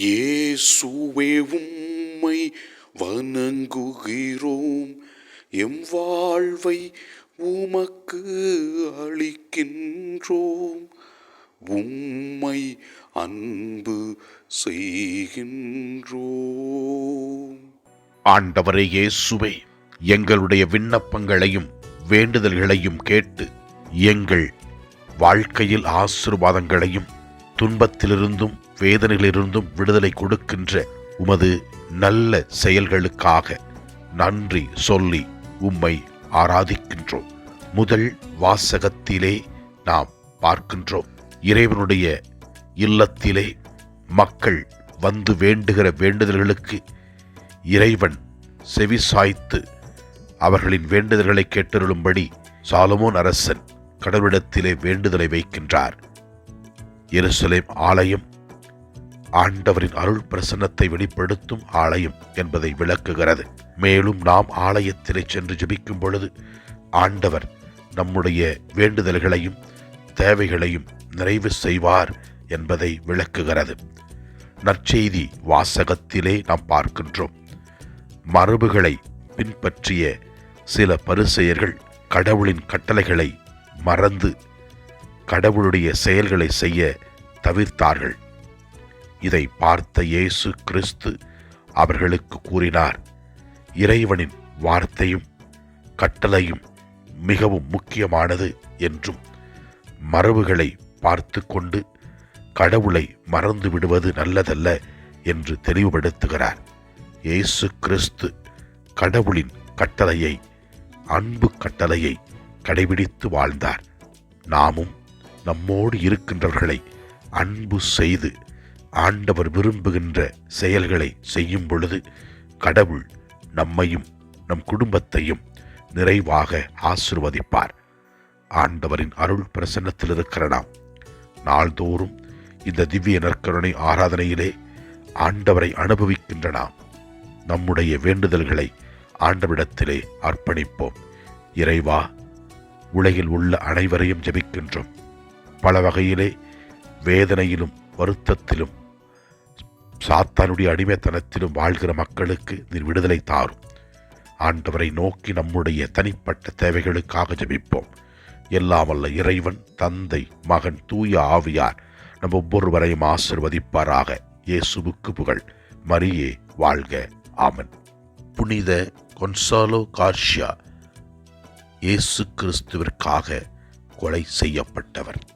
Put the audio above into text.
இயேசுவே உம்மை வணங்குகிறோம். எம் வாழ்வை உமக்கு அளிக்கின்றோம். உம்மை அன்பு செய்கின்றோம். ஆண்டவரே இயேசுவே எங்களுடைய விண்ணப்பங்களையும் வேண்டுதல்களையும் கேட்டு எங்கள் வாழ்க்கையில் ஆசீர்வாதங்களையும் துன்பத்திலிருந்தும் வேதனையிலிருந்தும் விடுதலை கொடுக்கின்ற உமது நல்ல செயல்களுக்காக நன்றி சொல்லி உம்மை ஆராதிக்கின்றோம். முதல் வாசகத்திலே நாம் பார்க்கின்றோம். இறைவனுடைய இல்லத்திலே மக்கள் வந்து வேண்டுகிற வேண்டுதல்களுக்கு இறைவன் செவிசாய்த்து அவர்களின் வேண்டுதல்களை கேட்டருளும்படி சாலமோன் அரசன் கடவுளிடத்திலே வேண்டுதலை வைக்கின்றார். எருசலேம் ஆலயம் ஆண்டவரின் அருள் பிரசன்னத்தை வெளிப்படுத்தும் ஆலயம் என்பதை விளக்குகிறது. மேலும் நாம் ஆலயத்திலே சென்று ஜபிக்கும் பொழுது ஆண்டவர் நம்முடைய வேண்டுதல்களையும் தேவைகளையும் நிறைவு செய்வார் என்பதை விளக்குகிறது. நற்செய்தி வாசகத்திலே நாம் பார்க்கின்றோம். மரபுகளை பின்பற்றிய சில பரிசெயர்கள் கடவுளின் கட்டளைகளை மறந்து கடவுளுடைய செயல்களை செய்ய தவிர்த்தார்கள். இதை பார்த்த இயேசு கிறிஸ்து அவர்களுக்கு கூறினார் இறைவனின் வார்த்தையும் கட்டளையும் மிகவும் முக்கியமானது என்றும் மரபுகளை பார்த்து கொண்டு கடவுளை மறந்து விடுவது நல்லதல்ல என்று தெளிவுபடுத்துகிறார். இயேசு கிறிஸ்து கடவுளின் கட்டளையை அன்பு கட்டளையை கடைபிடித்து வாழ்ந்தார். நாமும் நம்மோடு இருக்கின்றவர்களை அன்பு செய்து ஆண்டவர் விரும்புகின்ற செயல்களை செய்யும் பொழுது கடவுள் நம்மையும் நம் குடும்பத்தையும் நிறைவாக ஆசிர்வதிப்பார். ஆண்டவரின் அருள் பிரசன்னத்தில் இருக்கிற நாம் நாள்தோறும் இந்த திவ்ய நற்கருணை ஆராதனையிலே ஆண்டவரை அனுபவிக்கின்ற நாம் நம்முடைய வேண்டுதல்களை ஆண்டவரிடத்திலே அர்ப்பணிப்போம். இறைவா உலகில் உள்ள அனைவரையும் ஜெபிக்கின்றோம். பல வகையிலே வேதனையிலும் வருத்தத்திலும் சாத்தானுடைய அடிமைத்தனத்திலும் வாழ்கிற மக்களுக்கு நீர் விடுதலை தாரும். ஆண்டவரை நோக்கி நம்முடைய தனிப்பட்ட தேவைகளுக்காக ஜெபிப்போம். எல்லாம் வல்ல இறைவன் தந்தை மகன் தூய ஆவியார் நம் ஒவ்வொருவரையும் ஆசிர்வதிப்பாராக. இயேசுவுக்கு புகழ். மரியே வாழ்க. ஆமன். புனித கொன்சாலோ கார்ஷியா இயேசு கிறிஸ்துவிற்காக கொலை செய்யப்பட்டவர்.